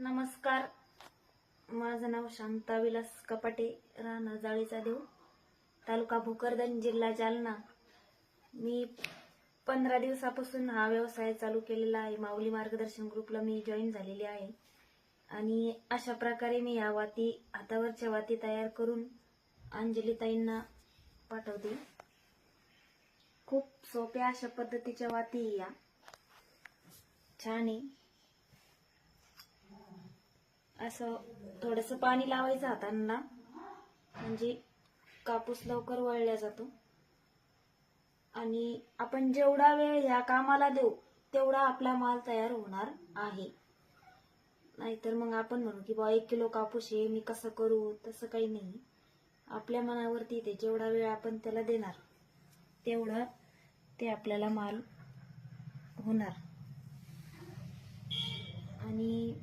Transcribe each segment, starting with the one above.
नमस्कार. माझं नाव शांता विलास कपाटे राहणार जाळीचा देव तालुका भोकरदन जिल्हा जालना. मी पंधरा दिवसापासून हा व्यवसाय चालू केलेला आहे. माऊली मार्गदर्शन ग्रुपला मी जॉईन झालेली आहे. आणि अशा प्रकारे मी या वाती हातावरच्या वाती तयार करून अंजलीताईंना पाठवते. खूप सोप्या अशा पद्धतीच्या वाती या. छान आहे. असं थोडस पाणी लावायचं हातांना. म्हणजे कापूस लवकर वळल्या जातो. आणि आपण जेवढा वेळ ह्या कामाला देऊ तेवढा आपला माल तयार होणार आहे. नाहीतर मग आपण म्हणू की बा एक किलो कापूस आहे मी कसं करू? तसं काही नाही. आपल्या मनावरती ते जेवढा वेळ आपण त्याला देणार तेवढं ते आपल्याला माल होणार आणि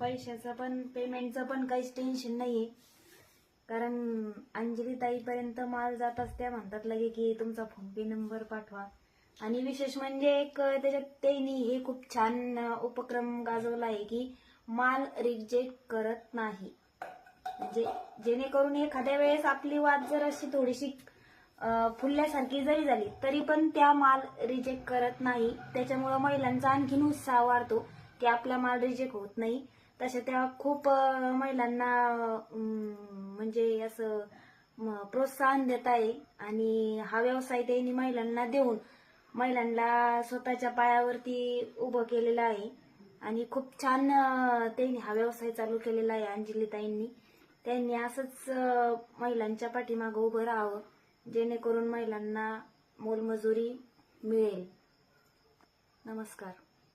पैशाचं पण पेमेंटचं पण काहीच टेन्शन नाहीये. कारण अंजली ताईपर्यंत माल जात त्या म्हणतात लगे की तुमचा फोन पे नंबर पाठवा. आणि विशेष म्हणजे एक त्याच्यात त्यांनी हे खूप छान उपक्रम गाजवला आहे की माल रिजेक्ट करत नाही. म्हणजे जेणेकरून एखाद्या वेळेस आपली वाद जर अशी थोडीशी फुलल्यासारखी जरी झाली तरी पण त्या माल रिजेक्ट करत नाही. त्याच्यामुळं महिलांचा आणखीन उत्साह वाढतो की आपला माल रिजेक्ट होत नाही. तशा त्या खूप महिलांना म्हणजे असं प्रोत्साहन देत आहे. आणि हा व्यवसाय त्यांनी महिलांना देऊन महिलांना स्वतःच्या पायावरती उभं केलेलं आहे. आणि खूप छान त्यांनी हा व्यवसाय चालू केलेला आहे अंजलीताईंनी. त्यांनी असंच महिलांच्या पाठीमागं उभं राहावं जेणेकरून महिलांना मोलमजुरी मिळेल. नमस्कार.